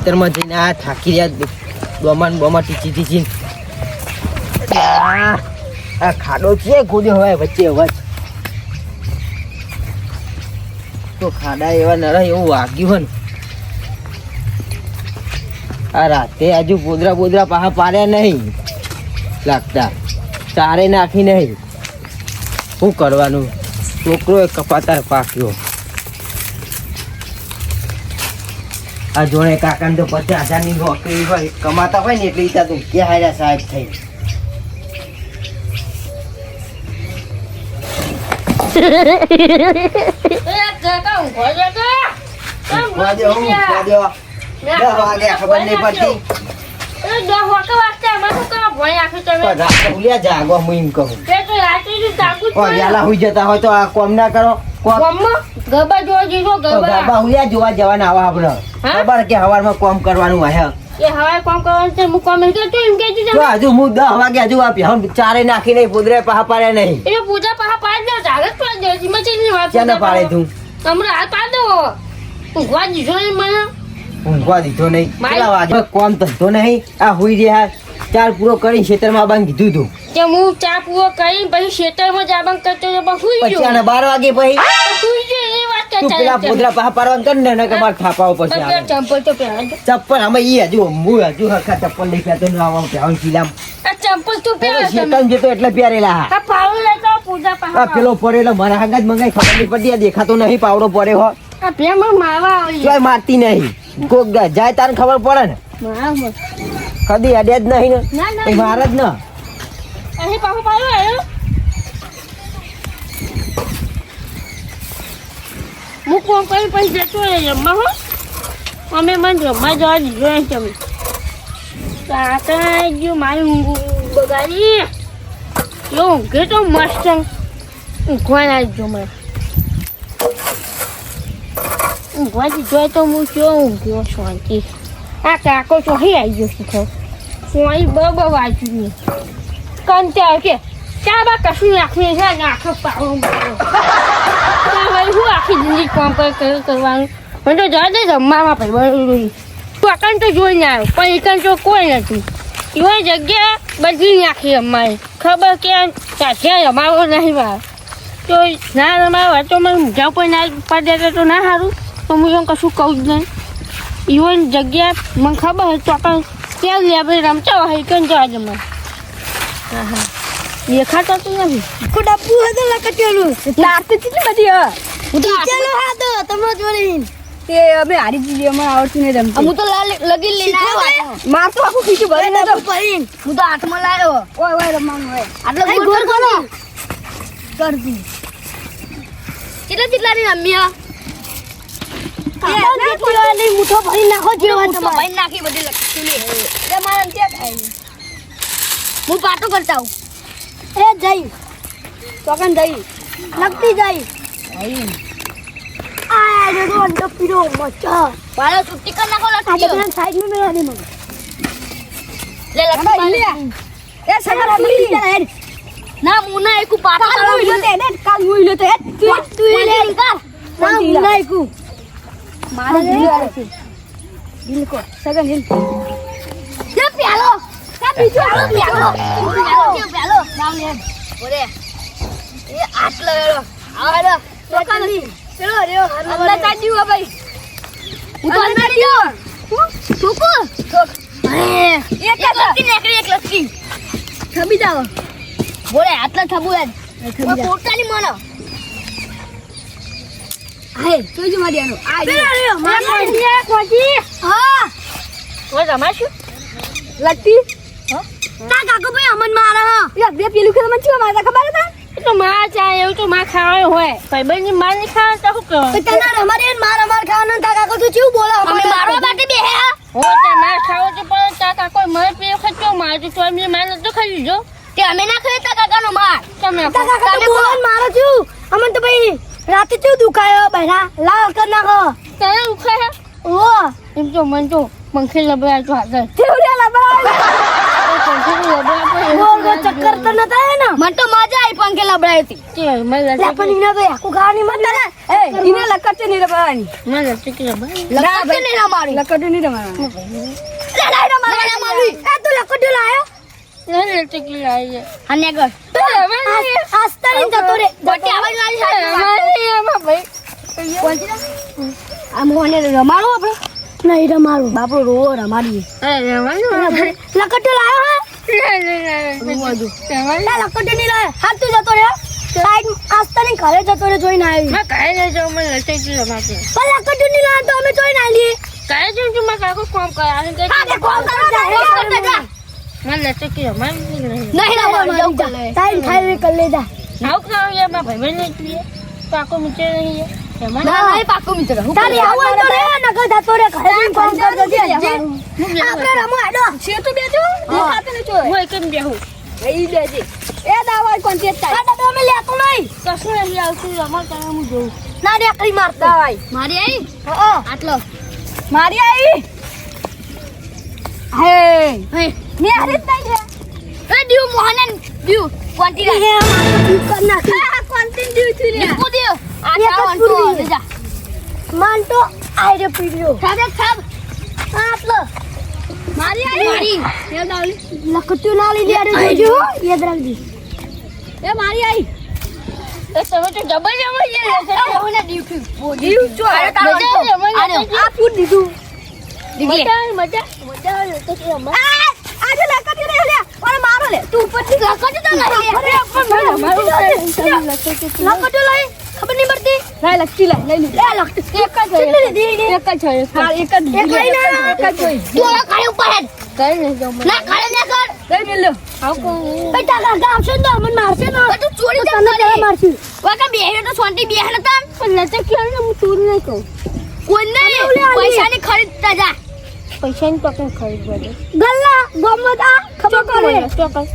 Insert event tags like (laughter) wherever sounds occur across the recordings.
ખેતરમાં જઈને આ થાકી રહ્યા ડોમાન બમા ટીચી ટીચી આ ખાડો છે ગોડ્યો હોય વચ્ચે અવાજ? તો ખાડા એવા નરા એવું વાગ્યું હોય આ રાતે હજુ પોદરા બોદરા પાહા પાડ્યા નહીં. લાગતા. તારે નાખી નહીં. શું કરવાનું? છોકરો એ કપાતા પાક્યો. આ જોડે કાકાને તો પચાસ હજારની નોકરી હોય કમાતા હોય ને એટલે ઈચ્છા તું કે હાર્યા સાહેબ થઈ. ખબર નહીં પડતી. કોમ કરવાનું હજુ હું દસ વાગે હજુ ચારે નાખી નહીં પોદરે પાહા પાડ્યા નહીં. એ પૂજા પાહા પાડી દો જાગત પાડી દો પાડે તું? તમને હાથ પાડ દો. ઊંઘવા દીધો નહીં મને. ઊંઘવા દીધો નહીં. કોમ ધંધો નહીં. આ હુઈ રહ્યા. ચાર પૂરો કરી ખેતરમાં બાંધ કીધું તું. કે હું ચા પૂરો કરી પછી ખેતરમાં જાબંગ કરતો તો પણ પછી આને બાર વાગે પછી? હુઈ ગયો એ વાત તું પેલા પોદરા પાહા પાડવાનું કર ને કે મારે થાપાવો પછી ચંપલ તો પહેરા ચપ્પલ અમે ઈ હજુ હું હજુ હરખા ચપ્પલ નહીં તો ન આવા ચીલામ. આ ચંપલ તો પહેરા તમે. શેતાન જતો એટલે પહેરેલા. હા પાવડો લેતો પૂજા આ પાહા પેલો પડેલો મારા હાંગા જ મંગાઈ ખબર નહીં પડતી દેખાતો નહીં પાવડો પડે હો. આ પ્રેમ મારવા આવી મારતી નહીં. કોક જાય તારે ખબર પડે ને. કદી અડે જ નહીં ને. મારે જ ના. અહીં પાછો પાડો આવ્યો હું કોણ કરી પછી જતો રહે જમવા હો. અમે મને રમવા જવા દીધો નહીં તમે. કાકા જો મારી ઊંઘ બગાડી. જો ઊંઘે તો મસ્ત. ઊંઘવા ના જો મને. ઊંઘવા દીધો તો હું જો ઊંઘ્યો શાંતિ. આ કાકો ચોહી આવી ગયો શીખો સોઈ બ બ વાંચ્યું કંટાળ કે, ચા બા કશું નાખવી છે? ને, આખો ભાઈ, હું આખી જિંદગી કામ કર કરવાનું. મને તો જવા દે જમવામાં ભાઈ પકન તો જોઈને આવ્યો. પણ એકન તો કોઈ નથી. એવા જગ્યા બદલી નાખી અમારે. ખબર કે સાથે રમાવો નહીં મારે તો ના રમાવા તો મને મોઢા ઉપર ના પાડી તો ના સારું. તો હું એમ કશું કહું જ નહીં. ઇવન જગ્યા, મને ખબર હોય તો આપણે ત્યાં લે આપણે રમતા હોય કેમ જવા જમવા હા હા દેખાતો તો નથી. કો ડબ્બુ હતો લકટેલું લાત કેટલી બધી હ હું તો ચલો હા તો તમને જોડે તે અમે હારી જીલી અમે આવડતું નહીં રમતું. હું તો લગી લઈને આવ્યો માર તો આખું ખીચું ભરી નતો પડીને હું તો હાથમાં લાવ્યો ઓય ઓય રમવાનું હોય. આટલો ગોર કરો કરતી કેટલા કેટલા ની રમ્યા? મુઠો ભરી નાખો જેવા હું તમારે. ભરી નાખી બધી લખી તમારે અંતે થાય હું પાટો કરતા હું એ જઈ. ચોકન જઈ. લગતી જઈ. આ જો તો અંતો પીરો મચા મારે છુટ્ટી કરી નાખો આ લખી તો સાઈડમાં મેળા દે મને લે લખી લે મારે. એ સગા પીરી હેડ ના હું ના પાટો કરવા મુઈ લો તે કાલ મુઈ લો તે તું તું લે ના હું એકુ મારે દિલ દિલ કો સગન દિલ કા બીજો પ્યાલો પ્યાલો પ્યાલો જે પ્યાલો નામ લે ઓરે એ આટલો એરો આવો ચોકન દી ચલો રેવો અંદર ચાજી હો ભાઈ. હું તો અંદર ગયો છોકો એક લટકી નીકળી એક લટકી ખબી જાવ બોલે આટલા થબુ જાવ પોતાની મનો. હે જોજો મારી આનો આ પેલો રહ્યો, મારો. કોજી હા. ઓય રમાશું લગતી તા કાકો ભાઈ અમન મારા હા. યા બે પેલું ખેલ મન ચીવા મારા ખબર હતા તો માં ચા એવું તો માં ખાવાનું હોય. ભાઈબંધની માં નહીં ખાવાનું તો શું તો કરવાનું તને અમારે માર અમાર ખાવાનું તા કાકો તું ચીવ બોલો? અમે મારવા માટે બે હે. હો તે માં ખાવો તો પણ તા કાકો મર પે ખચ્ચો માર તો તો એમની માં તો ખાઈ જો તે અમે ના ખાય તા કાકાનો માર. તમે તમે કાકા મારો છું અમન તો ભાઈ રાતે ચીવ દુખાયો? બહેરા લાલ કર નાખો. તને ઉખા ઓ એમ તો મન તો પંખી લબડા તો હાજર થેવડિયા લાબા પંખી લબડા ગોલ ગોલ ચક્કર તો નતા હે ને? મન તો મજા આવી પંખી લબડાઈ હતી પણ ઇના તો આખું ખાવાની મત એ એને નહીં નહીં નહીં તું લકટ લાયો? મને ચીકલા આવી અને કર આસ્તરી જતો રે. ગોટી આવાજ મારી એમાં ભાઈ. આ રમાડવું આપણે. નહીં રમાડવું બાપુ રોવો રમાડીએ. લકટ લાયો હે? નહીં લાયો. હાથ તું જતો રે સાઈડ આસ્તરી ઘરે જતો રે જોઈને આવી મેં કહે નહીં મને પણ નહીં તો અમે જોઈને આવીએ છે કે મેં કાકો કોમ કરાવે મને ચીકલા મારી નહીં નહીં. રમાડવું ટાઈમ કર આવું ખાવ યાર મારા ભાઈ નહીં પાકો મિત્ર તારી આવું તો રે નકર જતો રે ઘરે જઈને ફોન કરજો જે આપણે રમો આડો છે તો બેજો દેખાતો ન જોય હું કેમ બેહું. ઈ બેજે એ દાવા કોણ તે તાઈ આ દાદા લેતો નહીં. કશું નહીં આવતું રમો તમે હું જોઉં. ના રેકડી મારતા હોય. મારી આઈ? હા આટલો. મારી આઈ? હે. હે. મે હરી નહીં છે. એ દીવ મોહનન દીવ. મારું દીવ કર નાખ. હા ક્વોન્ટી દીવથી રે કો દીવ. આ જા. માનતો આઈ રે પીડ્યો. ખાબે સાહેબ. આટલો મારી આવી મારી. એ દાવલી લખતું ના લઈ લે જોજો યાદ રાખજી. એ મારી આવી એ તમે તો ડબલ જમા છે. ઓને દીવ દીવ જો અરે તારો આ ફૂટ દીધું. મજા મજા. મજા તો કે અમાર. આજે લકટ રે લે. ઓરે મારો લે. તું ઉપરથી લકટ તો લઈ લે. અરે પણ લકટ લઈ ખબર નહીં પડતી? ના લકટી લઈ લઈ લે. લકટી એક જ એક જ છે હા એક જ એક લઈ લે એક જ છે તું આ ઉપર હેડ. કઈ નહીં જમા ના ના કર. લે આવ બેટા ગામ તો મને મારશે ના. તું ચોરી તો તને પેલા મારશે. બેહે તો સોંટી બેહે નતા પણ લચક ક્યાં હું ચોરી નહીં કહું કોઈ નહીં. પૈસાની ખરીદતા જા. પૈસાની પકડ ખરીદવા દે ગલ્લા ગમતા ખબર કરે ચોકસ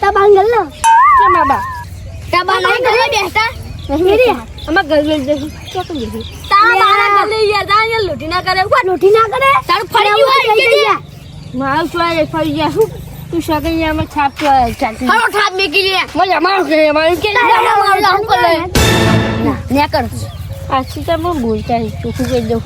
તબાન ગલ્લા કે ગલ્લા બેસતા નહીં અમાર ઘર લઈ જશે. તું જશે? તારા મારા ઘર લઈ ગયા તા અહીંયા લોટી ના કરે ઉપર લોટી ના કરે? તારું ફરી ગયું કે મારું ચોરે ફરી ગયા. શું તું સગૈયામાં છાપ ચાલતી હરો છાપ મેકી લે. મજા મારું કે મારું કે તારા મારું લાવ કરે ના ને કર. આછી સીતા માં બોલતા ચોખ્ખું કહી દઉં?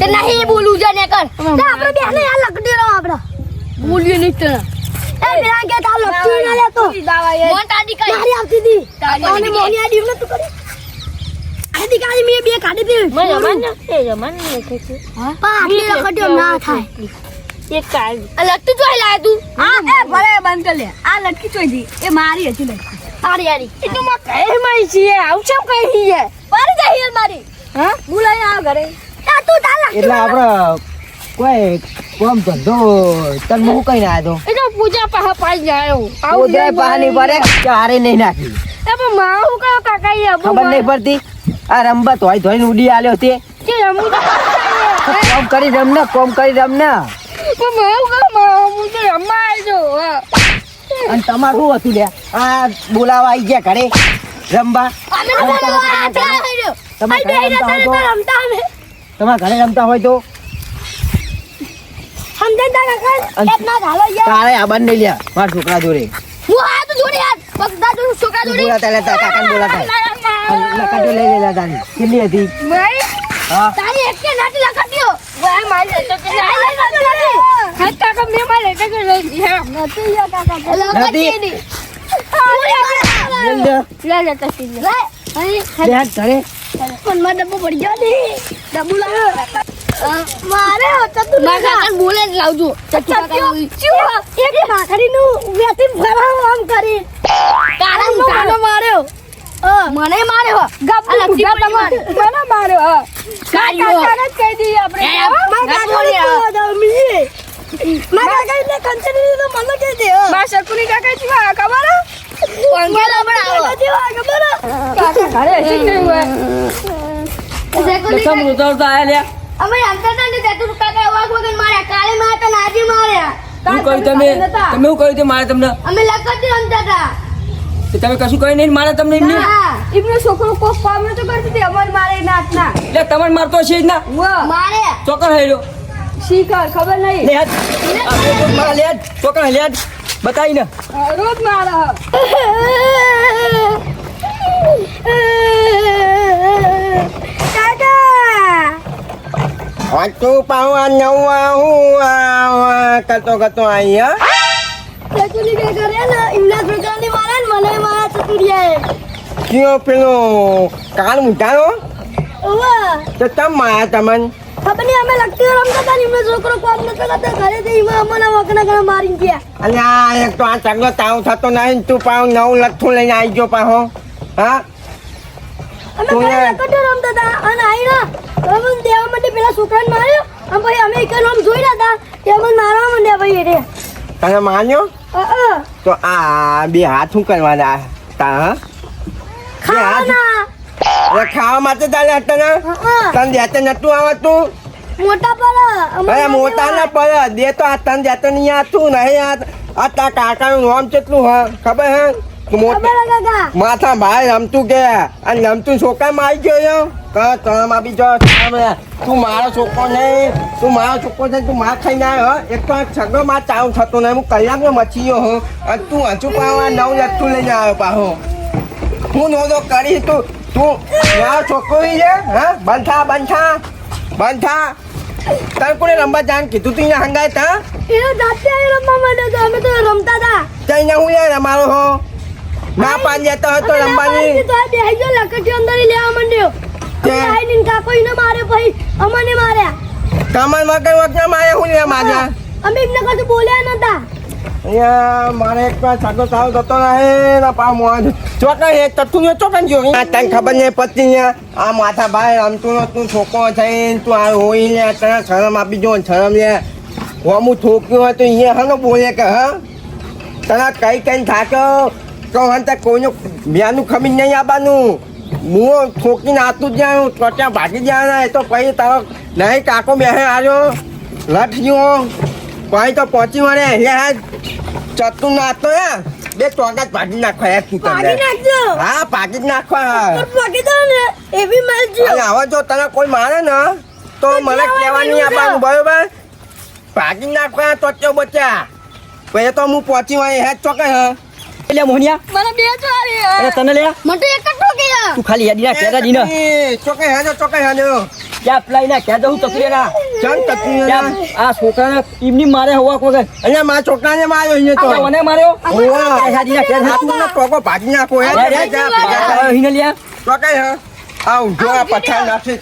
તે નહીં બોલું જા ને કર. તે આપણે બેને આ લગડી રહો આપણે. બોલીએ નહીં તને એ બેરા કે તા લકડી ના લેતો મોટા દી કઈ મારી આવતી દી તારી મોની આડી ન તું કરી આડી કાળી મે બે કાઢી દે મને રમાન નથી રમાન નથી કે પણ આટલી લકડીઓ ના થાય એક કાલ લટકી ચોઈ લાય તું હા એ ભલે બંધ કર લે આ લટકી ચોઈ દી એ મારી હતી લટકી આરી આરી એ તો માં કહે મારી છે આવું છે કહી છે મારી જાય યાર મારી હા બોલાય આ ઘરે આ તું તા લટકી એટલે આપડે કોઈ કોમ ધંધો તન મુ કઈ ના દો એ તો પૂજા પાહા પાઈ જાય ઉદરાય પાણી પડે ચારે નહીં નાખી. એ પણ માં હું કાકા એ ખબર નહીં પડતી? આ રમવા ધોઈ ધોઈને ઉડી આલ્યો તે. કે રમું તો (laughs) કોમ કરી રમ ને કોમ કરી રમ ને. અને તમારું શું હતું લે? આ બોલાવા આવી ગયા ઘરે? રમવા? તમારે ઘરે રમતા હોય તો? તમારા ઘરે રમતા હોય તો? તારે આ બંને લ્યા મારા છોકરા જોડે. હું આ તો જોડે યાર. બગદા તો છોકરા જોડે. બોલાતા લેતા કાકા બોલાતા. લકાટો લઈ લેલા તારી કેટલી હતી? તારી એક કે નાટી લખટ્યો ભાઈ મારી તો કે લઈ નાટી નાટી હા. કાકા મારે કે લઈ હે નથી યાર કાકા નથી. ની લે. લે લે લે લે ઘરે પણ માં ડબ્બો પડી ગયો ને. ડબ્બો લાવ્યો. મારે હતો તું મારા કાકા બોલે જ લાવજો. એક ભાખરી વેતી ભરાવ આમ કરી. તારા કાનો માર્યો. મને માર્યો ગબ્બુ મને માર્યો કાકા કાકા કહી દી આપણે મારા કાકા તો મી મારા કાકા એટલે કંચની તો મને કહી દે બા શકુની કાકા જીવા ખબર પંગેલા બનાવો ખબર કાકા ઘરે હશે નહીં હોય કસમ ઉતરતા આયા લ્યા. અમે અંતર ને તે તું કાકા વાગ વગર માર્યા કાલે માતા નાજી માર્યા. હું કહ્યું તમે તમે હું કહ્યું તે મારે તમને અમે લકતી અંતર હતા. તો તમે કશું કહી નહીં મારે તમને એમને? એમનો છોકરો કોક કામ નતો કરતો તે અમર મારે નાત ના એટલે તમને મારતો છે જ ના? મારે. ચોકર હેડો. શીખર ખબર નહીં? લેટ મારે લેટ ચોકર લેટ બતાવી ને. રોજ મારા. વાંચું પાવા નવા હું કતો કતો અહીંયા ચતુરી કે કરે ને એમના છોકરાને મારે ને મને મારા ચતુરિયાએ કયો પેલો કાળ મૂઠાનો ઓવા. તો તમ માયા તમને? ખબર નહીં અમે લગતી રમતા હતા ને છોકરો કામ નતો કરતો ઘરે જઈ એમાં અમને વકના ઘણા મારી ગયા. અને આ એક તો આ ચાંગલો તાવ થતો નહીં તું પાવ નવું લઠ્ઠું લઈને આવી ગયો પાહો હા? અમે ઘરે. રમતા હતા અને આઈના અમે દેવા માટે પેલા છોકરાને માર્યો અને પછી અમે એક રમ જોઈ રહ્યા હતા તે અમને મારવા માંડ્યા ભાઈ રે તને માન્યો તો આ બે હાથ શું કરવાના તા હા બે હાથ અરે ખાવા માટે તારે હતા તને જાતે નતું આવતું મોટા પર અરે મોટા ના પર દે તો આ તને જાતે નહીં આવતું નહીં આ તા કાકાનું નામ કેટલું હા ખબર હે માથા ભાઈ રમતું કે? અને રમતું છોકરા માં આવી ગયો કા તમ આપી જો તું મારો છોકરો નહીં. તું મારો છોકરો નહીં તું માર ખાઈને આવ્યો એક તો છગડો માં ચાવ થતો નહીં. હું કલાકમાં મચી ગયો હો. અને તું હજુ પાવા નવ લઠ્ઠું લઈને આવ્યો પાહો હું. નોંધો કરી તું તું મારો છોકરો છે હા? બંધ બંધ થા. તને કોને રમવા જાણ કીધું તું અહીંયા હંગાય તા? એ જાતે રમવા માંડ્યા અમે તો રમતા હતા ત્યાં હું યાર રમાડો હો? ના પાન જતો હતો અમે તો બેહી ગયો લકડી અંદર લેવા માંડ્યો. તે? આઈને કાકો ઈને મારે ભાઈ અમને માર્યા. કમર મગર વગર મારે હું લે માજા અમે એમને કશું બોલ્યા નતા. અહીંયા મારે એક વાર સાગો સાવ થતો રહે ના પા મોજ ચોકા હે તતું ને ચોકન જો આ તન ખબર નહીં પતિ ને આ માથા ભાઈ રમતું નો તું છોકો થઈને તું આ હોઈ ને તને શરમ આપી જો શરમ લે. હોમું ઠોક્યું હોય તો અહીંયા હનો બોલે કે હા? તને કઈ કઈ થાક્યો? તો હંતા કોઈનું બ્યાનું ખમી નહીં આવવાનું. હું ઠોકીને આતું જ જાઉં ત્યાં ભાગી જાય તો પછી તારો નહીં કાકો બેહે આવ્યો લઠ ગયો. પછી તો પહોંચી વળે. હે ચતું નાતો હે. બે ચોગા જ ભાગી નાખવા યાર તું ભાગી હા ભાગી જ નાખવા ભાગી દો ને એવી અને હવે જો તને કોઈ મારે ને તો તો મને કહેવાનું. આપવાનું બરોબર? ભાગી નાખવા ચોચ્યો બચ્યા પછી તો હું પહોંચી વળે હે ચોકે હે. લે મોહનિયા મને બે તો અરે તને લે મને તો એક જ ઠોકી તું ખાલી યાદી ના કહેતા જી ને ચોકે હે જો ચોકે હે જો ક્યાં પેલા એના કહેતો હું તકલીફ ના ચમ આ છોકરાને એમની મારે હવા વગર અહીંયા મારા છોકરાને માર્યો અહીંયા તો મને માર્યો ઓવા. આ ના કહેતા તું મને ટોકો નાખો હે લે, જા, હિને લે ચોકે હે આ નાખી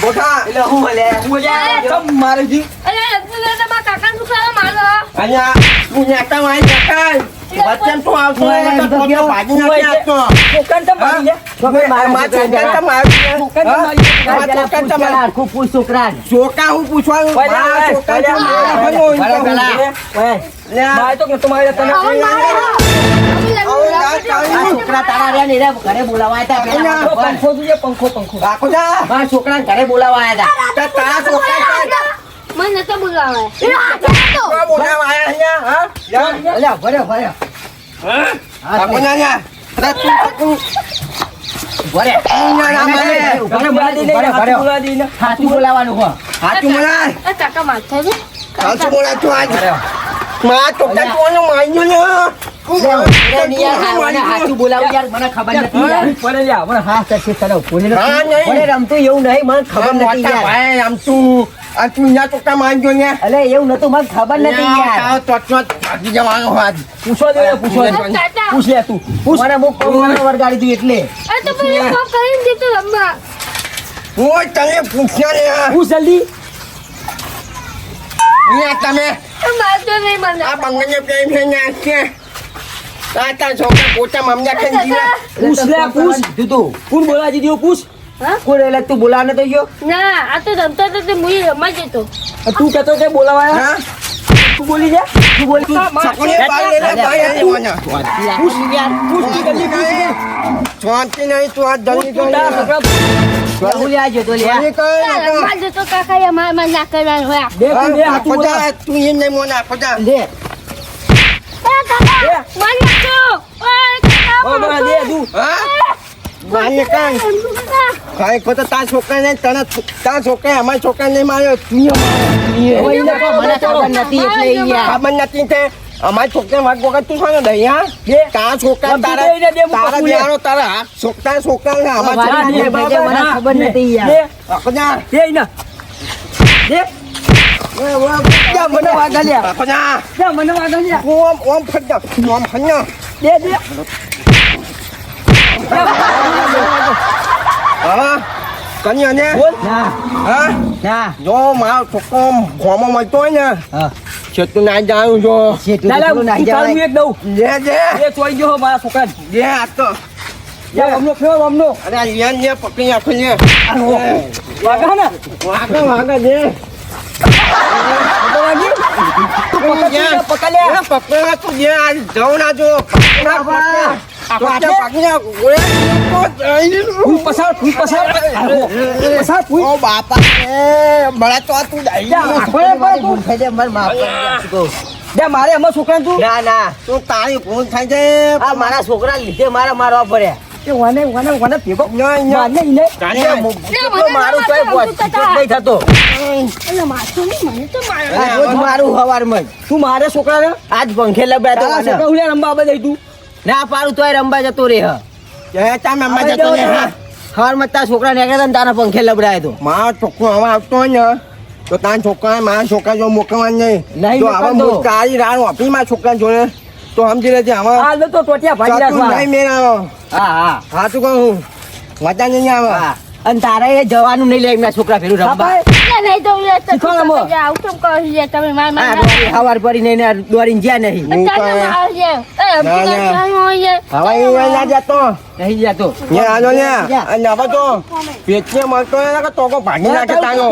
ગોઠા એટલે હું લે હું લે કેમ મારે જી? અરે લગ્ન તમારા કાકા છોકરા મારો અહીંયા તું નેતા માં નેતા વચ્ચે તું આવતો તો ભાગી નાખી આપતો. છોકરાને તો મારી લે. છોકરાને મારે મારા તો માર્યું. છોકરાને તો મારી મારા તો માર્યું. આખું પૂછ છોકરા છોકરા હું પૂછવાનું તો તમારે તને ઘરે બોલાવા પંખો જોઈએ પંખો પંખો. મારા છોકરા બોલાવા આવ્યા? તારા છોકરા મને બોલાવે બોલાવા અહીંયા, ભરે. ભરે બોલાવાનું જલ્દી. તમે. એ મારતો નહીં મને. આ બંગને પ્રેમ છે? છે છોકરા પોતા મમજા ખાઈને જીવે. પૂછ લે, પૂછ. તું તું કોણ બોલાવી દીધું પૂછ? કોણ એટલે તું બોલાવને તો ગયો? ના આ તો રમતો હતો તે મુઈ રમવા જતો. તું કહેતો તે બોલાવાયા તું બોલી જા. તું બોલી છકોને બહાર લઈ લે, બહાર પૂછ યાર પૂછ તું જલ્દી પૂછ શાંતિ નહીં તું આ જલ્દી તું કરી તો એ તું બોલા તું નહીં મોના, ખોજા. લે. એ કાકા માર છોકરા ને તું તારા તને તારા છોકરાએ અમારા માર્યો માર્યો. ઓય ને મને ખબર નથી તે. અમારી છોકરા વાત વખત તું દઈ હા બે તારા છોકરા તારા તારા બિહારો તારા હાથ છોકરા છોકરા ને અમારા છોકરા ના, ખબર નથી યાર. મને. જા, જો છોકરો હોય ને હા છેતું ના જો શેઠું ના, દઉં. લે જે બે ચોઈ ગયો મારા છોકરાને. લે આ તો અમનો ફેરો. અરે લે પકડી વાગા ને? જે વાગા તું પકડ, લે. તું પકડ લે. લે પકડા તું જે આ જવું ના જો બાપા એ તો તું મારે મારે એમાં છોકરાને તું ના ના તું તારી ભૂલ થાય છે મારા છોકરા લીધે મારા મારવા પડ્યા એ વાને વાને વાને ભેગો નહીં, નહીં. વાને ઈને. તારી મુ- જેટલો મારું બોસ, નહીં થતો. એટલે માથું નહીં મને તો મારે મારું હવારમાં તું મારે છોકરાને આજ પંખે લબડ્યા તો રંબા મને. રમવા બધા તું. ના પાડું તોય રમવા જતો રે હ. એ ચા મેં મજા તો લે હા. હવારમાં તારા છોકરા નીકળ્યા ને તારા પંખે લબડાય તો. મારો છોકરો હવે આવતો હોય ને તો તારા છોકરા મારા છોકરા જો મોકલવાનું નહીં. નહીં તો હવે મોકલતો. તારી રાહ આપી મારા છોકરા જોડે. તો સમજી લેજે હવે હાલ તો ટોટિયા ભાજી રાખવા નહીં મેળાવો હા હા. હા તું કહું મજા નહીં આવે. અને તારે એ જવાનું નહીં લે એમના છોકરા ફેરું રમવા. નહીં તો લે તો શીખવાડો તું મો. તો આવું કેમ કહી દે તમે માર માર હવાર પડી નહીં દોરીને જ્યાં નહીં. હું હવે એ ના જતો. નહીં જતો ને આનો ને અને તો પેટને મળતો ને ભાગી નાખે તાનો